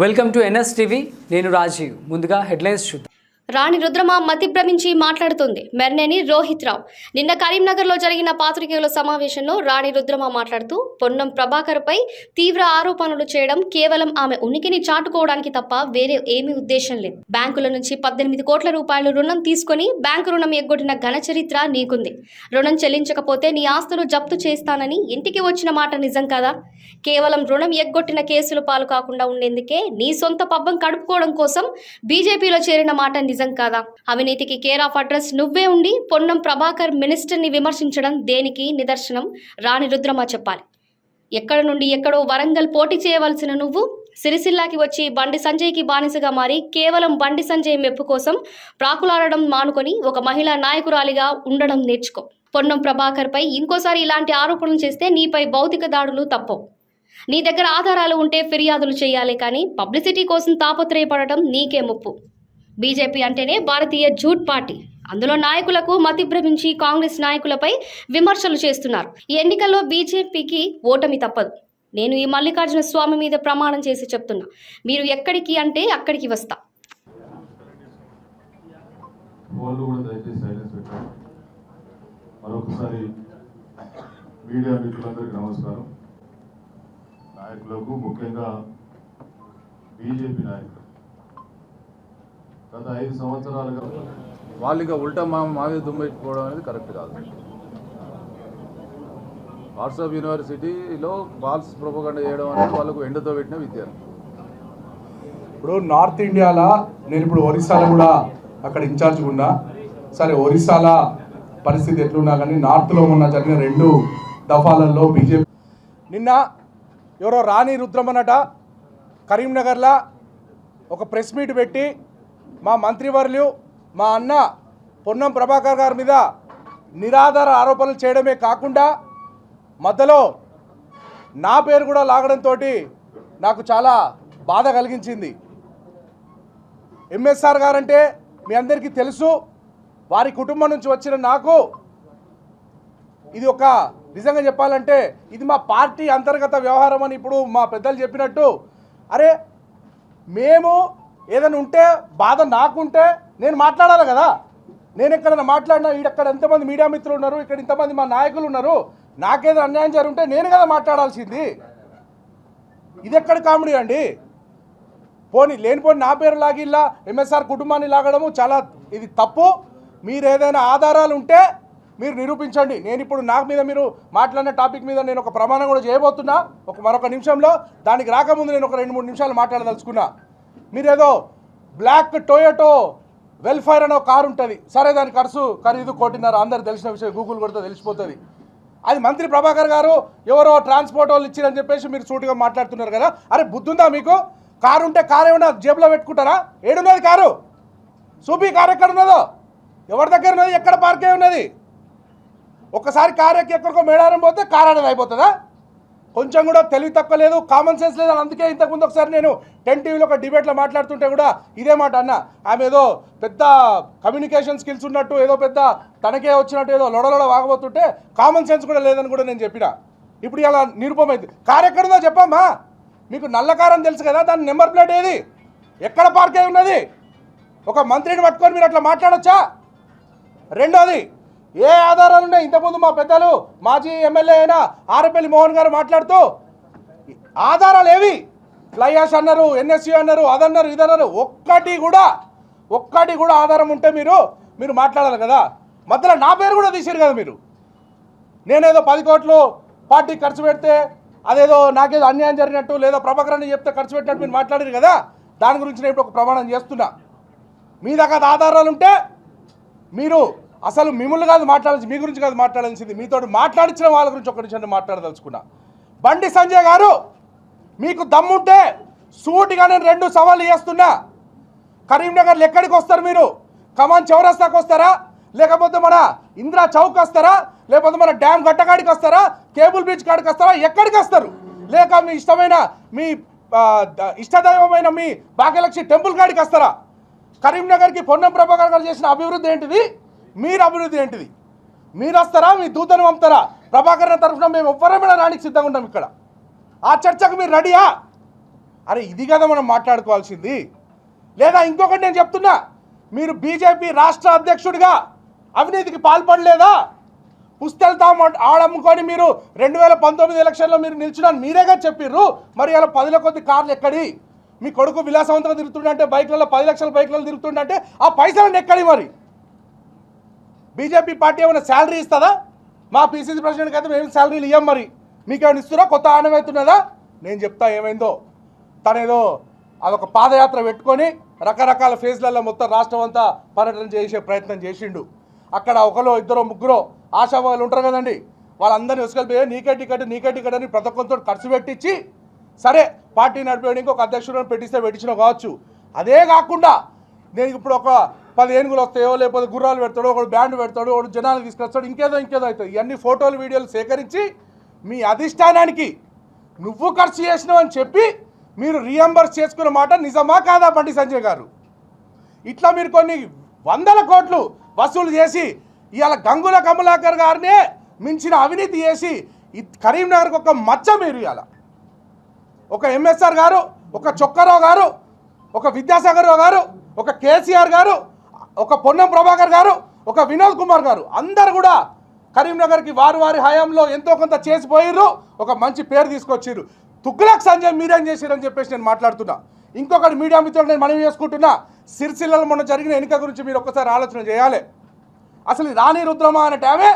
Welcome to NS TV నేను రాజీవ్. ముందుగా headlines చూద్దాం. రాణి రుద్రమ మతి భ్రమించి మాట్లాడుతుంది. మెర్నేని రోహిత్ రావు. నిన్న కరీంనగర్లో జరిగిన పాత్రికేయుల సమావేశంలో రాణి రుద్రమ మాట్లాడుతూ పొన్నం ప్రభాకర్పై తీవ్ర ఆరోపణలు చేయడం కేవలం ఆమె ఉనికిని చాటుకోవడానికి తప్ప వేరే ఏమీ ఉద్దేశం లేదు. బ్యాంకుల నుంచి పద్దెనిమిది కోట్ల రూపాయలు రుణం తీసుకొని బ్యాంకు రుణం ఎగ్గొట్టిన ఘన చరిత్ర నీకుంది. రుణం చెల్లించకపోతే నీ ఆస్తులు జప్తు చేస్తానని ఇంటికి వచ్చిన మాట నిజం కదా? కేవలం రుణం ఎగ్గొట్టిన కేసులు పాలు కాకుండా ఉండేందుకే నీ సొంత పబ్బం కడుపుకోవడం కోసం బీజేపీలో చేరిన మాట నిజం కాదా? అవినీతికి కేర్ ఆఫ్ అడ్రస్ నువ్వే ఉండి పొన్నం ప్రభాకర్ మినిస్టర్ని విమర్శించడం దేనికి నిదర్శనం? రాణి రుద్రమ చెప్పాలి. ఎక్కడ నుండి ఎక్కడో వరంగల్ పోటీ చేయవలసిన నువ్వు సిరిసిల్లాకి వచ్చి బండి సంజయ్కి బానిసగా మారి కేవలం బండి సంజయ్ మెప్పు కోసం ప్రాకులాడడం మానుకొని ఒక మహిళా నాయకురాలిగా ఉండడం నేర్చుకో. పొన్నం ప్రభాకర్పై ఇంకోసారి ఇలాంటి ఆరోపణలు చేస్తే నీపై భౌతిక దాడులు తప్పవు. నీ దగ్గర ఆధారాలు ఉంటే ఫిర్యాదులు చేయాలి కానీ పబ్లిసిటీ కోసం తాపత్రయపడటం నీకే ముప్పు. బీజేపీ అంటేనే భారతీయ జూట్ పార్టీ. అందులో నాయకులకు మతి భ్రమించి కాంగ్రెస్ నాయకులపై విమర్శలు చేస్తున్నారు. ఈ ఎన్నికల్లో బీజేపీకి ఓటమి తప్పదు. నేను ఈ మల్లికార్జున స్వామి మీద ప్రమాణం చేసి చెప్తున్నా. మీరు ఎక్కడికి అంటే అక్కడికి వస్తా. మరొకసారి మీడియా మిత్రులందరికీ నమస్కారం. నాయకులకు ముఖ్యంగా బీజేపీ నాయకులు గత ఐదు సంవత్సరాలుగా వాళ్ళు ఇక ఉల్టా మా మా మీద దుమ్మెట్టుకోవడం అనేది కరెక్ట్ కాదు. వాట్సాప్ యూనివర్సిటీలో ఫాల్స్ ప్రొపగండ చేయడం అనేది వాళ్ళకు ఎండతో పెట్టిన విద్య. ఇప్పుడు నార్త్ ఇండియాలో? నేను ఇప్పుడు ఒరిస్సాలో కూడా అక్కడ ఇన్ఛార్జ్ ఉన్నా. సరే ఒరిస్సాల పరిస్థితి ఎట్లున్నా కానీ నార్త్లో మొన్న జరిగిన రెండు దఫాలలో బీజేపీ నిన్న ఎవరో రాణి రుద్రమనట కరీంనగర్లో ఒక ప్రెస్ మీట్ పెట్టి మా మంత్రివర్యులు మా అన్న పొన్నం ప్రభాకర్ గారి మీద నిరాధార ఆరోపణలు చేయడమే కాకుండా మధ్యలో నా పేరు కూడా లాగడంతో నాకు చాలా బాధ కలిగించింది. ఎంఎస్ఆర్ గారంటే మీ అందరికీ తెలుసు వారి కుటుంబం నుంచి వచ్చిన నాకు ఇది ఒక నిజంగా చెప్పాలంటే ఇది మా పార్టీ అంతర్గత వ్యవహారం అని ఇప్పుడు మా పెద్దలు చెప్పినట్టు అరే మేము ఏదైనా ఉంటే బాధ నాకుంటే నేను మాట్లాడాలి కదా. నేను ఎక్కడైనా మాట్లాడినా ఇక్కడ ఎంతమంది మీడియా మిత్రులు ఉన్నారు ఇక్కడ ఇంతమంది మా నాయకులు ఉన్నారు నాకేదో అన్యాయం జరుగుంటే నేను కదా మాట్లాడాల్సింది. ఇది ఎక్కడ కామెడీ అండి? పోనీ లేనిపోని నా పేరు లాగిల్లా ఎంఎస్ఆర్ కుటుంబాన్ని లాగడము చాలా ఇది తప్పు. మీరు ఏదైనా ఆధారాలు ఉంటే మీరు నిరూపించండి. నేను ఇప్పుడు నాకు మీద మీరు మాట్లాడిన టాపిక్ మీద నేను ఒక ప్రమాణం కూడా చేయబోతున్నా. ఒక మరొక నిమిషంలో దానికి రాకముందు నేను ఒక రెండు మూడు నిమిషాలు మాట్లాడదలుచుకున్నా. మీరేదో బ్లాక్ టొయోటో వెల్ఫైర్ అనే ఒక కారు ఉంటుంది. సరే దాని ఖర్చు ఖరీదు కోటిన్నర అందరు తెలిసిన విషయం గూగుల్ కొడితే తెలిసిపోతుంది. అది మంత్రి ప్రభాకర్ గారు ఎవరో ట్రాన్స్పోర్ట్ వాళ్ళు ఇచ్చిరని చెప్పేసి మీరు సూటిగా మాట్లాడుతున్నారు కదా. అరే బుద్ధుందా మీకు? కారు ఉంటే కారు ఏమన్నా జేబులో పెట్టుకుంటారా? ఏడున్నది కారు. చూపి కారు ఎక్కడ ఉన్నదో ఎవరి దగ్గర ఉన్నది? ఎక్కడ పార్కే ఉన్నది? ఒక్కసారి కారు ఎక్కి ఎక్కడికో మేడారం పోతే కారు అనేది అయిపోతుందా? కొంచెం కూడా తెలివి తక్కువ లేదు కామన్ సెన్స్ లేదు అందుకే ఇంతకుముందు ఒకసారి నేను టెన్ టీవీలో ఒక డిబేట్లో మాట్లాడుతుంటే కూడా ఇదే మాట అన్న. ఆమె ఏదో పెద్ద కమ్యూనికేషన్ స్కిల్స్ ఉన్నట్టు ఏదో పెద్ద తనకే వచ్చినట్టు ఏదో లొడలొడ వాగబోతుంటే కామన్ సెన్స్ కూడా లేదని కూడా నేను చెప్పిన. ఇప్పుడు ఇలా నిరూపమైంది. కార్ ఎక్కడుందో చెప్పమ్మా. మీకు నల్ల కారం తెలుసు కదా దాని నెంబర్ ప్లేట్ ఏది? ఎక్కడ పార్క్ అయి ఉన్నది? ఒక మంత్రిని పట్టుకొని మీరు అట్లా మాట్లాడొచ్చా? రెండోది ఏ ఆధారాలు ఉన్నాయి? ఇంతకుముందు మా పెద్దలు మాజీ ఎమ్మెల్యే అయిన ఆరపల్లి మోహన్ గారు మాట్లాడుతూ ఆధారాలు ఏవి? ఫ్లై యాష్ అన్నారు ఎన్ఎస్యూ అన్నారు అదన్నారు ఇదన్నారు ఒక్కటి కూడా ఒక్కటి కూడా ఆధారం ఉంటే మీరు మీరు మాట్లాడాలి కదా. మధ్యలో నా పేరు కూడా తీసారు కదా మీరు. నేనేదో పది కోట్లు పార్టీ ఖర్చు పెడితే అదేదో నాకేదో అన్యాయం జరిగినట్టు లేదా ప్రభాకరాన్ని చెప్తే ఖర్చు పెట్టినట్టు మీరు మాట్లాడారు కదా. దాని గురించి నేను ఇప్పుడు ఒక ప్రమాణం చేస్తున్నా. మీ దగ్గర ఆధారాలు ఉంటే మీరు అసలు మిమ్మల్ని కాదు మాట్లాడాల్సి మీ గురించి కాదు మాట్లాడాల్సింది. మీతో మాట్లాడించిన వాళ్ళ గురించి ఒక నిమిషం మాట్లాడదలుచుకున్నా. బండి సంజయ్ గారు మీకు దమ్ముంటే సూటిగా నేను రెండు సవాళ్ళు చేస్తున్నా. కరీంనగర్లో ఎక్కడికి వస్తారు మీరు? కమాన్ చౌరస్తాకి వస్తారా? లేకపోతే మన ఇందిరా చౌక్ వస్తారా? లేకపోతే మన డ్యామ్ గట్టకాడికి వస్తారా? కేబుల్ బ్రిడ్జ్ కాడికి వస్తారా? ఎక్కడికి వస్తారు? లేక మీ ఇష్టమైన మీ ఇష్టదైవమైన మీ భాగ్యలక్ష్మి టెంపుల్ కాడికి వస్తారా? కరీంనగర్కి పొన్నం ప్రభాకర్ గారు చేసిన అభివృద్ధి ఏంటిది? మీరు అభివృద్ధి ఏంటిది? మీరు వస్తారా? మీ దూతను పంపుతారా? ప్రభాకర్ తరఫున మేము ఎవ్వరమైనా రానికి సిద్ధంగా ఉన్నాం ఇక్కడ. ఆ చర్చకు మీరు రెడీయా? అరే ఇది కదా మనం మాట్లాడుకోవాల్సింది. లేదా ఇంకొకటి నేను చెప్తున్నా మీరు బీజేపీ రాష్ట్ర అధ్యక్షుడిగా అవినీతికి పాల్పడలేదా? పుస్తెలతో ఆడమ్ముకొని మీరు రెండు వేల పంతొమ్మిది ఎలక్షన్లో మీరు నిల్చున్నాను మీరేగా చెప్పిర్రు. మరి అలా పదిల కొద్ది కార్లు ఎక్కడి? మీ కొడుకు విలాసవంతంగా తిరుగుతుండంటే బైక్లలో పది లక్షల బైక్లలో తిరుగుతుండంటే ఆ పైసలను ఎక్కడి మరి? బీజేపీ పార్టీ ఏమైనా శాలరీ ఇస్తుందా? మా పీసీసీ ప్రెసిడెంట్కి అయితే మేము శాలరీలు ఇవ్వం మరి. మీకేమైనా ఇస్తున్నా కొత్త ఆనందం అవుతున్నదా? నేను చెప్తా ఏమైందో. తనేదో అదొక పాదయాత్ర పెట్టుకొని రకరకాల ఫేజ్లలో మొత్తం రాష్ట్రం అంతా పర్యటన చేసే ప్రయత్నం చేసిండు. అక్కడ ఒకరో ఇద్దరు ముగ్గురు ఆశావాళ్ళు ఉంటారు కదండి. వాళ్ళందరినీ ఉసుకెళ్ళిపోయి నీకే టికెట్ నీకే టికెట్ అని ప్రతి ఒక్కరితో ఖర్చు పెట్టించి సరే పార్టీ నడిపేయడానికి ఒక అధ్యక్షుడు పెట్టిస్తే పెట్టించిన కావచ్చు. అదే కాకుండా నేను ఇప్పుడు ఒక పది ఏనుగులు వస్తాయో లేకపోతే గుర్రాలు పెడతాడు ఒకడు బ్యాండ్ పెడతాడు ఒకడు జనాలు తీసుకొస్తాడు ఇంకేదో ఇంకేదో అవుతుంది. ఇవన్నీ ఫోటోలు వీడియోలు సేకరించి మీ అధిష్టానానికి నువ్వు ఖర్చు చేసినావు అని చెప్పి మీరు రియంబర్స్ చేసుకున్న మాట నిజమా కాదా బండి సంజయ్ గారు? ఇట్లా మీరు కొన్ని వందల కోట్లు వసూలు చేసి ఇవాళ గంగుల కమలాకర్ గారినే మించిన అవినీతి చేసి కరీంనగర్కి ఒక మచ్చ మీరు ఇవాళ. ఒక ఎంఎస్ఆర్ గారు ఒక చొక్కారావు గారు ఒక విద్యాసాగర్ రావు గారు ఒక కేసీఆర్ గారు ఒక పొన్నం ప్రభాకర్ గారు ఒక వినోద్ కుమార్ గారు అందరు కూడా కరీంనగర్కి వారి వారి హయాంలో ఎంతో కొంత చేసిపోయిర్రు ఒక మంచి పేరు తీసుకొచ్చిర్రు. తుగ్లక్ సంజయ్ మీరేం చేశారని చెప్పేసి నేను మాట్లాడుతున్నా. ఇంకొకటి మీడియా మిత్రులు నేను మనవి చేసుకుంటున్నా సిరిసిల్లలో మొన్న జరిగిన ఎన్నిక గురించి మీరు ఒక్కసారి ఆలోచన చేయాలి. అసలు రాణి రుద్రమ అనేట ఆమె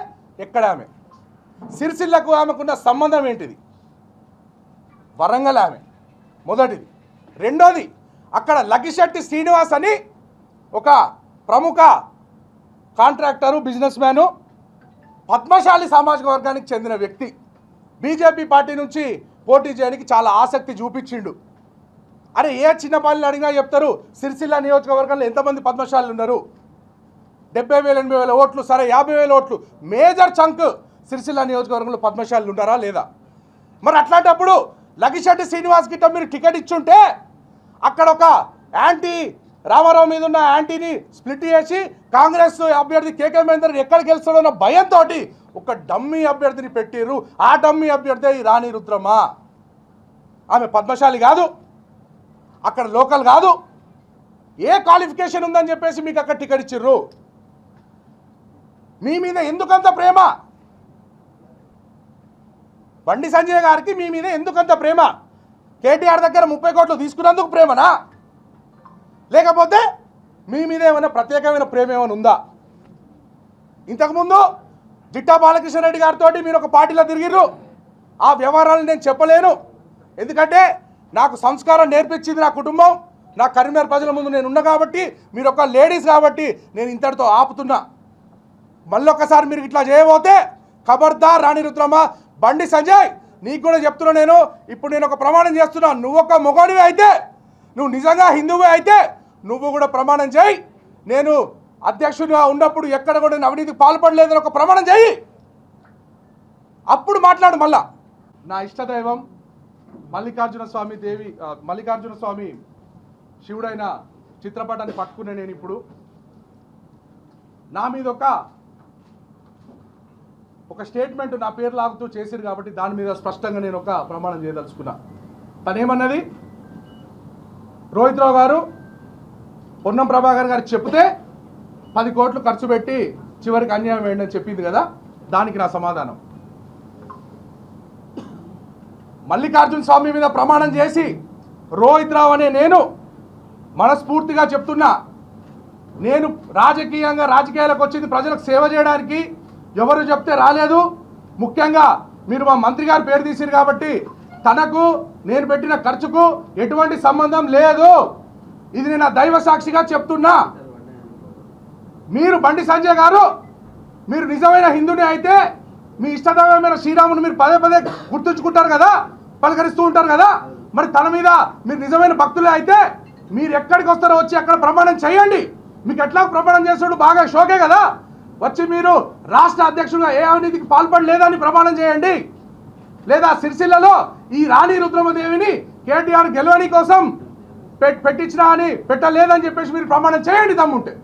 ఎక్కడ ఆమె? సిరిసిల్లకు ఆమెకున్న సంబంధం ఏంటిది? వరంగల్ ఆమె. మొదటిది. రెండోది అక్కడ లగిశెట్టి శ్రీనివాస్ అని ఒక ప్రముఖ కాంట్రాక్టరు బిజినెస్ మ్యాను పద్మశాలి సామాజిక వర్గానికి చెందిన వ్యక్తి. బీజేపీ పార్టీ నుంచి పోటీ చేయడానికి చాలా ఆసక్తి చూపించిండు. అరే ఏ చిన్న అడిగినా చెప్తారు సిరిసిల్ల నియోజకవర్గంలో ఎంతమంది పద్మశాలి ఉన్నారు? డెబ్బై వేల ఎనభై వేల ఓట్లు సరే యాభై వేల ఓట్లు. మేజర్ చంక్ సిరిసిల్ల నియోజకవర్గంలో పద్మశాలి ఉంటారా లేదా? మరి అట్లాంటప్పుడు లగిశెట్టి శ్రీనివాస్ గిట్ట మీరు టికెట్ ఇచ్చుంటే అక్కడ ఒక యాంటీ రామారావు మీద ఉన్న యాంటీని స్ప్లిట్ చేసి కాంగ్రెస్ అభ్యర్థి కేకే మహేందర్ ఎక్కడ గెలుస్తాడో అన్న భయంతో ఒక డమ్మీ అభ్యర్థిని పెట్టిర్రు. ఆ డమ్మీ అభ్యర్థి ఈ రాణి రుద్రమ్మ ఆమె పద్మశాలి కాదు. అక్కడ లోకల్ కాదు. ఏ క్వాలిఫికేషన్ ఉందని చెప్పేసి మీకు అక్కడ టికెట్ ఇచ్చిర్రు. మీ మీద ఎందుకంత ప్రేమ? బండి సంజయ్ గారికి మీ మీద ఎందుకంత ప్రేమ? కేటీఆర్ దగ్గర ముప్పై కోట్లు తీసుకున్నందుకు ప్రేమనా? లేకపోతే మీ మీద ఏమైనా ప్రత్యేకమైన ప్రేమ ఏమైనా ఉందా? ఇంతకుముందు జిట్టా బాలకృష్ణ రెడ్డి గారితో మీరు ఒక పార్టీలో తిరిగిర్రు. ఆ వ్యవహారాలు నేను చెప్పలేను. ఎందుకంటే నాకు సంస్కారం నేర్పించింది నా కుటుంబం. నా కరీంనగర్ ప్రజల ముందు నేను ఉన్నా కాబట్టి మీరు ఒక లేడీస్ కాబట్టి నేను ఇంతటితో ఆపుతున్నా. మళ్ళొక్కసారి మీరు ఇట్లా చేయబోతే ఖబర్దార్ రాణి రుద్రమ్మ బండి సంజయ్ నీకు కూడా చెప్తున్నా నేను. ఇప్పుడు నేను ఒక ప్రమాణం చేస్తున్నా. నువ్వొక్క మొగోడివి మొగాడివి అయితే నువ్వు నిజంగా హిందువే అయితే నువ్వు కూడా ప్రమాణం చేయి. నేను అధ్యక్షుడిగా ఉన్నప్పుడు ఎక్కడ కూడా నేను అవినీతికి పాల్పడలేదని ఒక ప్రమాణం చేయి. అప్పుడు మాట్లాడు మళ్ళా. నా ఇష్టదైవం మల్లికార్జున స్వామి దేవి మల్లికార్జున స్వామి శివుడైన చిత్రపటాన్ని పట్టుకునే నేను ఇప్పుడు. నా మీద ఒక ఒక స్టేట్మెంట్ నా పేరు లాగుతూ చేసిరు కాబట్టి దాని మీద స్పష్టంగా నేను ఒక ప్రమాణం చేయదలుచుకున్నా. తనేమన్నది? రోహిత్ రావు గారు పొన్నం ప్రభాకర్ గారు చెప్తే పది కోట్లు ఖర్చు పెట్టి చివరికి అన్యాయం వేయండి అని చెప్పింది కదా దానికి నా సమాధానం. మల్లికార్జున స్వామి మీద ప్రమాణం చేసి రోహిత్ రావు అనే నేను మనస్ఫూర్తిగా చెప్తున్నా నేను రాజకీయంగా రాజకీయాలకు వచ్చింది ప్రజలకు సేవ చేయడానికి ఎవరు చెప్తే రాలేదు. ముఖ్యంగా మీరు మా మంత్రి గారు పేరు తీసిరు కాబట్టి తనకు నేను పెట్టిన ఖర్చుకు ఎటువంటి సంబంధం లేదు. ఇది నేను దైవ సాక్షిగా చెప్తున్నా. మీరు బండి సంజయ్ గారు మీరు నిజమైన హిందుని అయితే మీ ఇష్టదైవమైన శ్రీరాముని మీరు పదే పదే గుర్తుంచుకుంటారు కదా పలకరిస్తూ ఉంటారు కదా. మరి తన మీద మీరు నిజమైన భక్తులే అయితే మీరు ఎక్కడికి వస్తారో వచ్చి అక్కడ ప్రమాణం చేయండి. మీకు ఎట్లా ప్రమాణం చేస్తాడు బాగా షోకే కదా. వచ్చి మీరు రాష్ట్ర అధ్యక్షుడుగా ఏ అవినీతికి పాల్పడలేదని ప్రమాణం చేయండి. లేదా సిరిసిల్లలో ఈ రాణి రుద్రమదేవిని కేటీఆర్ గెలవని కోసం పెట్టించినా అని పెట్టలేదని చెప్పేసి మీరు ప్రమాణం చేయండి దమ్ముంటే.